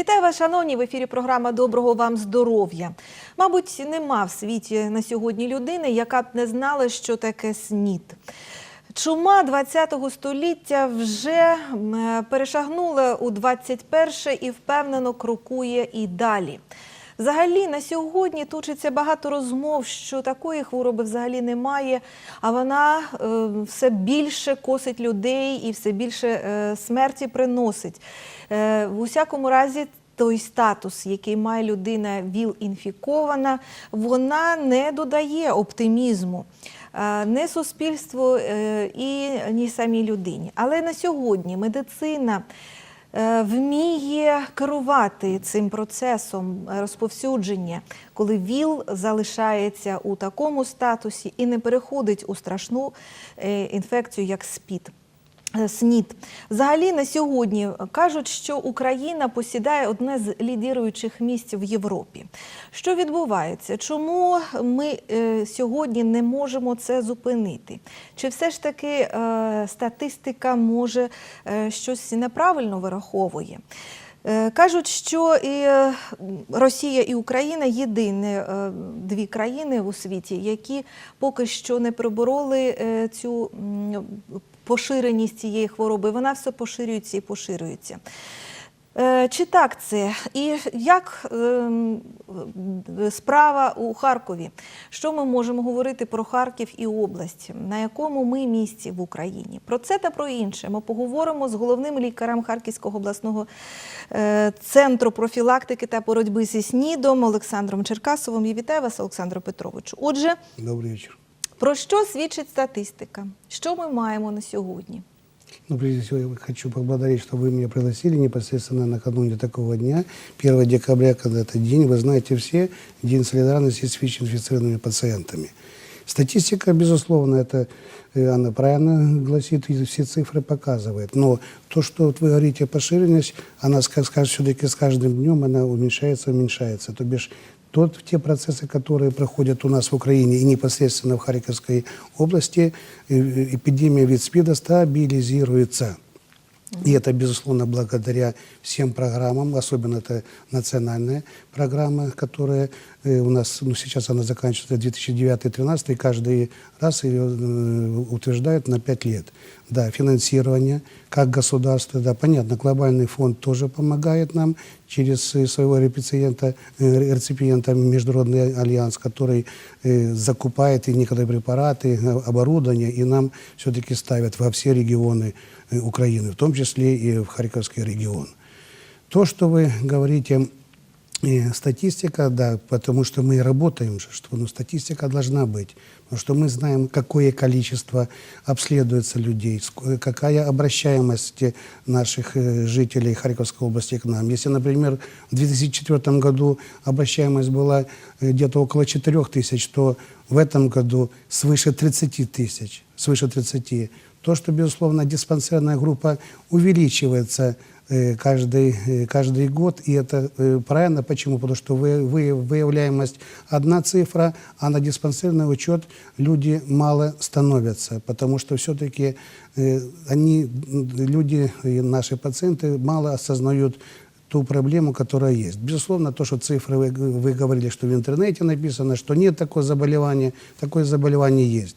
Вітаю вас, шановні! В ефірі програма Доброго вам здоров'я. Мабуть, нема в світі на сьогодні людини, яка б не знала, що таке СНІД. Чума 20-го століття вже е, перешагнула у 21-ше і впевнено крокує і далі. Взагалі на сьогодні точиться багато розмов, що такої хвороби взагалі немає, а вона е, все більше косить людей і все більше е, смерті приносить. Е, в усякому разі, той статус, який має людина ВІЛ-інфікована, вона не додає оптимізму. Е, Не суспільству е, і ні самій людині. Але на сьогодні медицина вміє керувати цим процесом розповсюдження, коли ВІЛ залишається у такому статусі і не переходить у страшну інфекцію, як СПІД. Е, СНІД. Взагалі на сьогодні кажуть, що Україна посідає одне з лідіруючих місць в Європі. Що відбувається? Чому ми е, сьогодні не можемо це зупинити? Чи все ж таки е, статистика може е, щось неправильно вираховує? Е, Кажуть, що і е, Росія і Україна єдині е, дві країни у світі, які поки що не прибороли е, цю поширеність цієї хвороби. Вона все поширюється і поширюється. Е, Чи так це? І як ем, справа у Харкові? Що ми можемо говорити про Харків і область? На якому ми місці в Україні? Про це та про інше ми поговоримо з головним лікарем Харківського обласного е, центру профілактики та боротьби зі СНІДом Олександром Черкасовим. Я вітаю вас, Олександре Петровичу. Отже, Добрый вечер. про що свідчить статистика? Що ми маємо на сьогодні? Ну, прежде всего, я хочу поблагодарить, что вы меня пригласили непосредственно накануне такого дня, 1 декабря, когда это день, вы знаете все, День солидарности с ВИЧ-инфицированными пациентами. Статистика, безусловно, это э, она правильно гласит, и все цифры показывает. Но то, что вот вы говорите поширенность, она все-таки с каждым днем она уменьшается, уменьшается. То бишь тот, те процессы, которые проходят у нас в Украине и непосредственно в Харьковской области, э, эпидемия вид СПИДа стабилизируется. И это, безусловно, благодаря всем программам, особенно это национальная программа, которая э, у нас, ну, сейчас она заканчивается 2009-2013, и каждый раз ее э, утверждают на 5 лет. Да, финансирование, как государство, да, понятно, глобальный фонд тоже помогает нам через э, своего реципиента, э, реципиента Международный альянс, который э, закупает и некоторые препараты, э, оборудование, и нам все-таки ставят во все регионы э, Украины, в том числе и в Харьковский регион. То, что вы говорите, э, статистика, да, потому что мы и работаем же, что ну, статистика должна быть, потому что мы знаем, какое количество обследуется людей, какая обращаемость наших э, жителей Харьковской области к нам. Если, например, в 2004 году обращаемость была э, где-то около 4 тысяч, то в этом году свыше 30 тысяч, свыше 30. То, что, безусловно, диспансерная группа увеличивается каждый, э, каждый год, и это э, правильно. Почему? Потому что вы, вы, выявляемость одна цифра, а на диспансерный учет люди мало становятся, потому что все-таки э, они, люди, наши пациенты мало осознают ту проблему, которая есть. Безусловно, то, что цифры, вы, вы говорили, что в интернете написано, что нет такого заболевания, такое заболевание есть.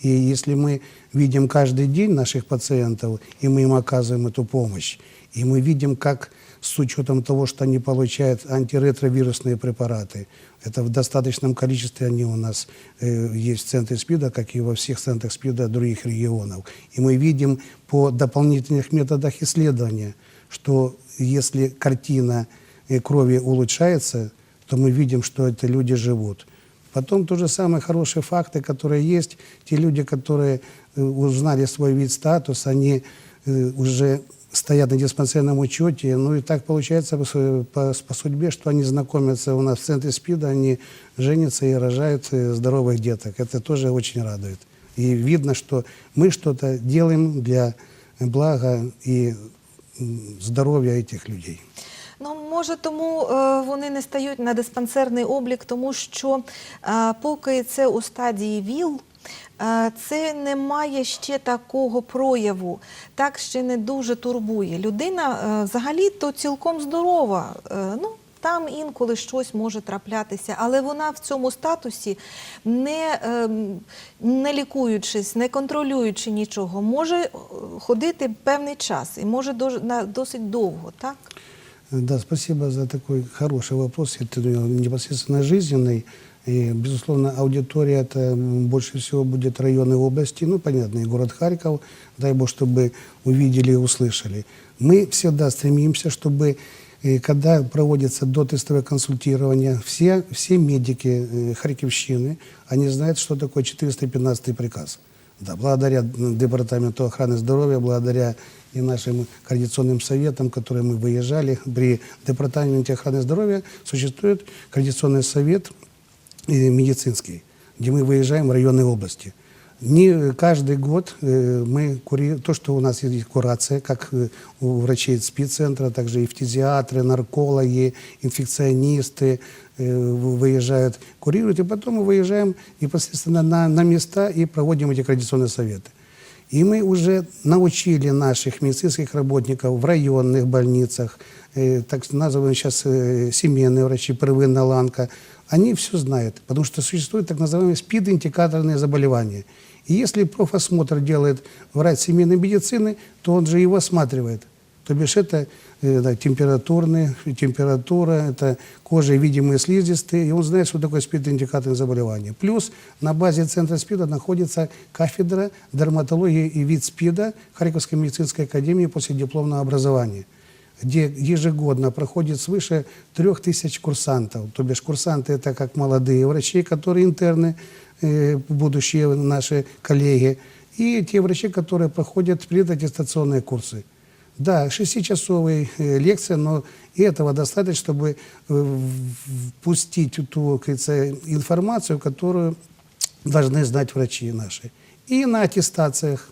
И если мы видим каждый день наших пациентов, и мы им оказываем эту помощь, и мы видим, как с учетом того, что они получают антиретровирусные препараты, это в достаточном количестве они у нас э, есть в центре СПИДа, как и во всех центрах СПИДа других регионов. И мы видим по дополнительных методах исследования, что если картина э, крови улучшается, то мы видим, что это люди живут. Потом то же самое хорошие факты, которые есть. Те люди, которые э, узнали свой вид статус, они э, уже стоят на диспансерном учете. Ну и так получается по, су- по, по судьбе, что они знакомятся у нас в центре СПИДа, они женятся и рожают э, здоровых деток. Это тоже очень радует. И видно, что мы что-то делаем для блага и м, здоровья этих людей. Ну, може, тому е, вони не стають на диспансерний облік, тому що е, поки це у стадії ВІЛ, е, це не має ще такого прояву, так ще не дуже турбує. Людина е, взагалі-то цілком здорова. Е, Ну, там інколи щось може траплятися, але вона в цьому статусі, не, ем, не лікуючись, не контролюючи нічого, може е, ходити певний час і може дож- на- досить довго, так? Да, спасибо за такой хороший вопрос, это э, непосредственно жизненный. И, безусловно, аудитория это больше всего будет районы области, ну, понятно, и город Харьков, дай бог, чтобы увидели и услышали. Мы всегда стремимся, чтобы, э, когда проводится дотестовое консультирование, все, все медики э, Харьковщины, они знают, что такое 415 приказ. Да, благодаря Департаменту охраны здоровья, благодаря и нашим координационным советам, которые мы выезжали, при Департаменте охраны здоровья существует координационный совет э, медицинский, где мы выезжаем в районы области. Не каждый год э, мы то, что у нас есть курация, как э, у врачей СПИ-центра, также и фтизиатры, наркологи, инфекционисты э, вы- выезжают, курируют, и потом мы выезжаем непосредственно на, на места и проводим эти координационные советы. И мы уже научили наших медицинских работников в районных больницах, так называемые сейчас семейные врачи, первинная ланка, они все знают, потому что существуют так называемые СПИД-индикаторные заболевания. И если профосмотр делает врач семейной медицины, то он же его осматривает. То бишь это э, да, температурные, температура, это кожа, видимые слизистые, и он знает, что такое СПИД-индикаторное заболевание. Плюс на базе центра СПИДа находится кафедра дерматологии и вид СПИДа Харьковской медицинской академии после дипломного образования где ежегодно проходит свыше трех тысяч курсантов. То бишь курсанты это как молодые врачи, которые интерны, э, будущие наши коллеги, и те врачи, которые проходят предаттестационные курсы. Да, шестичасовая э, лекция, но и этого достаточно, чтобы э, впустить ту, говорится, информацию, которую должны знать врачи наши. И на аттестациях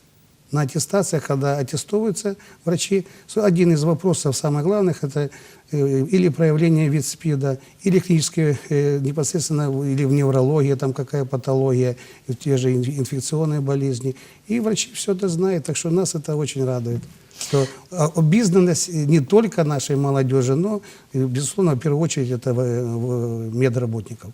на аттестациях, когда аттестовываются врачи, один из вопросов самых главных это э, или проявление вид СПИДа, или клинические, э, непосредственно, или в неврологии, там какая патология, и те же ин- инфекционные болезни. И врачи все это знают, так что нас это очень радует. Что а, обизданность э, не только нашей молодежи, но, э, безусловно, в первую очередь, это медработников.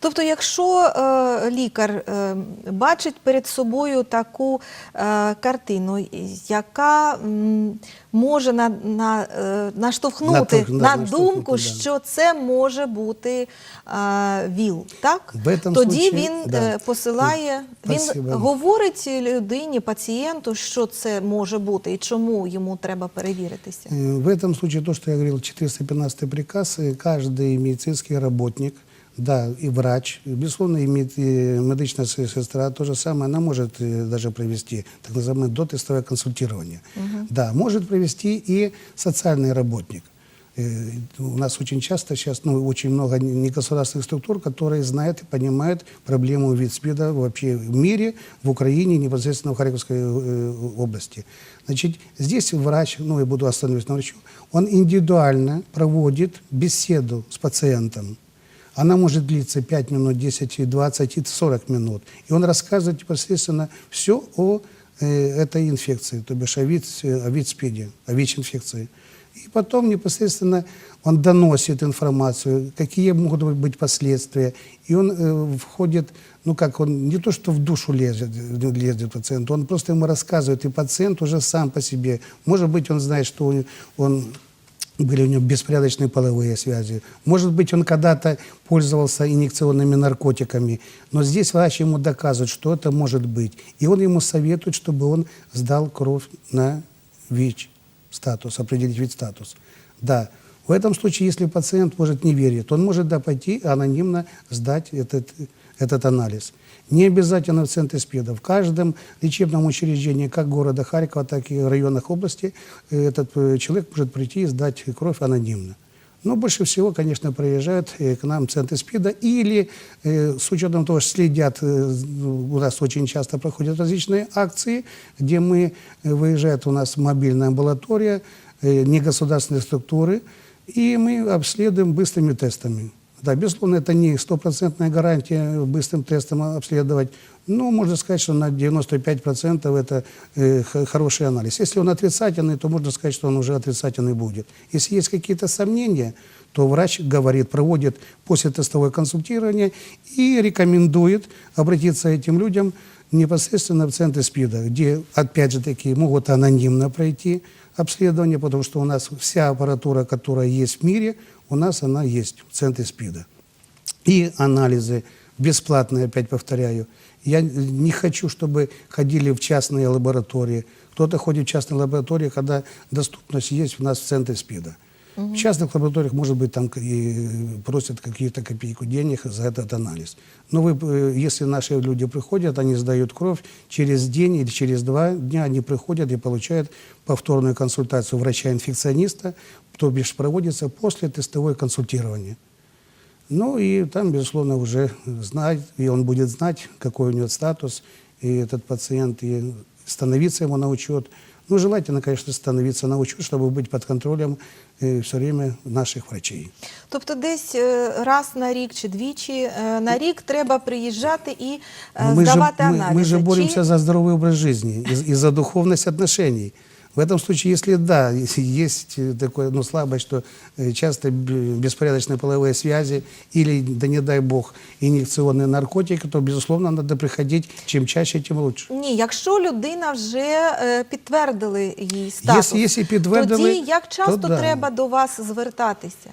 Тобто, якщо е, лікар е, бачить перед собою таку е, картину, яка м, може на, на, е, наштовхнути Натовх- на да, наштовхнути, думку, да. що це може бути е, ВІЛ, так? В этом Тоді случае, він да. е, посилає, він Спасибо. говорить людині, пацієнту, що це може бути і чому йому треба перевіритися. Э, В этом случае то, что я говорил, 415 приказ, э, каждый медицинский работник, да, и врач, безусловно, и мед- и медичная се- сестра, то же самое, она может э, даже провести так называемое дотестовое консультирование. Да, может провести и социальный работник. Э, У нас очень часто сейчас, ну, очень много негосударственных структур, которые знают и понимают проблему вид СПИДа вообще в мире, в Украине, непосредственно в Харьковской э, области. Значит, здесь врач, ну, я буду останавливаться на врачу, он индивидуально проводит беседу с пациентом. Она может длиться 5 минут, 10, и 20 и 40 минут. И он рассказывает непосредственно все о э, этой инфекции, то бишь о ВИД, о ВИЧ-инфекции. И потом непосредственно он доносит информацию, какие могут быть последствия. И он э, входит, ну как он, не то что в душу лезет, лезет пациент, он просто ему рассказывает, и пациент уже сам по себе, может быть, он знает, что он, он были у него беспорядочные половые связи. Может быть, он когда-то пользовался инъекционными наркотиками, но здесь врач ему доказывает, что это может быть. И он ему советует, чтобы он сдал кровь на ВИЧ статус, определить вид статус. Да, в этом случае, если пациент может не верить, он может да, пойти анонимно сдать этот, этот анализ. Не обязательно в центре СПИДа. В каждом лечебном учреждении, как города Харькова, так и в районах области, э, этот э, человек может прийти и сдать кровь анонимно. Но больше всего, конечно, приезжают э, к нам в центр СПИДа или с учетом того, что следят, у нас очень часто проходят различные акции, где мы, выезжает у нас мобильная амбулатория, негосударственные структуры, и мы обследуем быстрыми тестами. Да, безусловно, это не стопроцентная гарантия быстрым тестом обследовать, но можно сказать, что на 95% это э, хороший анализ. Если он отрицательный, то можно сказать, что он уже отрицательный будет. Если есть какие-то сомнения, то врач говорит, проводит после тестовое консультирование и рекомендует обратиться этим людям непосредственно в центр СПИДа, где, опять же таки, могут анонимно пройти обследование, потому что у нас вся аппаратура, которая есть в мире, у нас она есть в центре СПИДа. И анализы бесплатные, опять повторяю. Я не хочу, чтобы ходили в частные лаборатории. Кто-то ходит в частные лаборатории, когда доступность есть у нас в центре СПИДа. В частных лабораториях, может быть, там и просят какие-то копейку денег за этот анализ. Но вы, э, если наши люди приходят, они сдают кровь, через день или через два дня они приходят и получают повторную консультацию врача-инфекциониста, то бишь проводится после тестовое консультирование. Ну и там, безусловно, уже знать, и он будет знать, какой у него статус, и этот пациент, и становиться ему на учет. Ну, желательно, конечно, становиться на учет, чтобы быть под контролем все время наших врачей. Тобто десь е, раз на рік чи двічі е, на рік треба приїжджати і е, Но мы, же, здавати мы, аналізи. мы же Чи- боремся за здоровый образ жизни и, и за духовность отношений. В этом случае, если да, если есть э, такое, ну, слабость, что э, часто б- беспорядочные половые связи или, да не дай бог, инъекционные наркотики, то, безусловно, надо приходить, чем чаще, тем лучше. Ні, якщо людина вже е, підтвердили її статус, Якщо- якщо підтвердили, тоді як часто то да. треба до вас звертатися?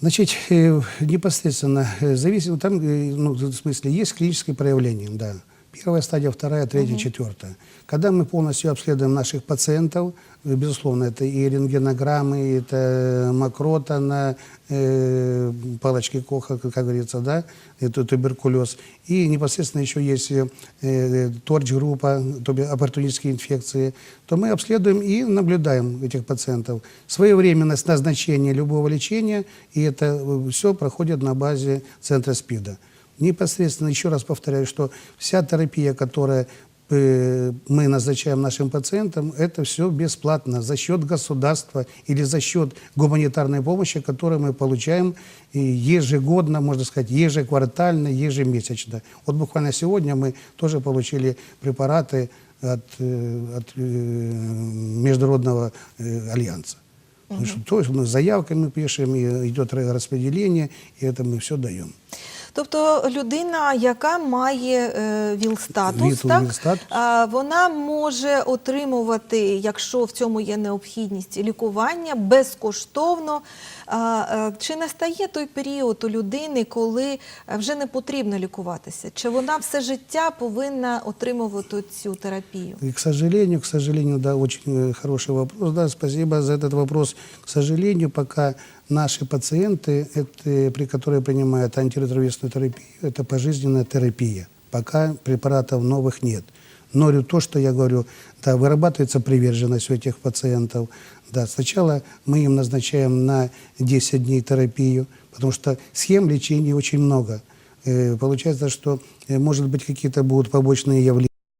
Значит, э, непосредственно э, зависит, там, э, ну, в смысле, есть клинические проявления, да. Первая стадия, вторая, третья, четвертая. Когда мы полностью обследуем наших пациентов, э, безусловно, это и рентгенограммы, это мокрота на э, палочке Коха, как говорится, да, это туберкулез. И непосредственно еще есть э, э, торч-группа, оппортунистские инфекции, то мы обследуем и наблюдаем этих пациентов. Своевременность назначения любого лечения, и это все проходит на базе центра СПИДа. Непосредственно, еще раз повторяю, что вся терапия, которая э, мы назначаем нашим пациентам, это все бесплатно за счет государства или за счет гуманитарной помощи, которую мы получаем и ежегодно, можно сказать, ежеквартально, ежемесячно. Вот буквально сегодня мы тоже получили препараты от, э, от э, Международного э, альянса. Что- То есть мы заявками пишем, и идет ра- распределение, и это мы все даем. Тобто людина, яка має е, ВІЛ-статус, Віл- так, вона може отримувати, якщо в цьому є необхідність, лікування безкоштовно. Е, чи настає той період у людини, коли е, вже не потрібно лікуватися? Чи вона все життя повинна отримувати цю терапію? И, к сожалению, к сожалению, да, очень э, хороший вопрос. Да, спасибо за этот вопрос. К сожалению, пока наши пациенты, это, при которые принимают антиретровирусную терапию, это пожизненная терапия. Пока препаратов новых нет. Но то, что я говорю, да, вырабатывается приверженность у этих пациентов. Да, сначала мы им назначаем на 10 дней терапию, потому что схем лечения очень много. Э, Получается, что, э, может быть, какие-то будут побочные явления.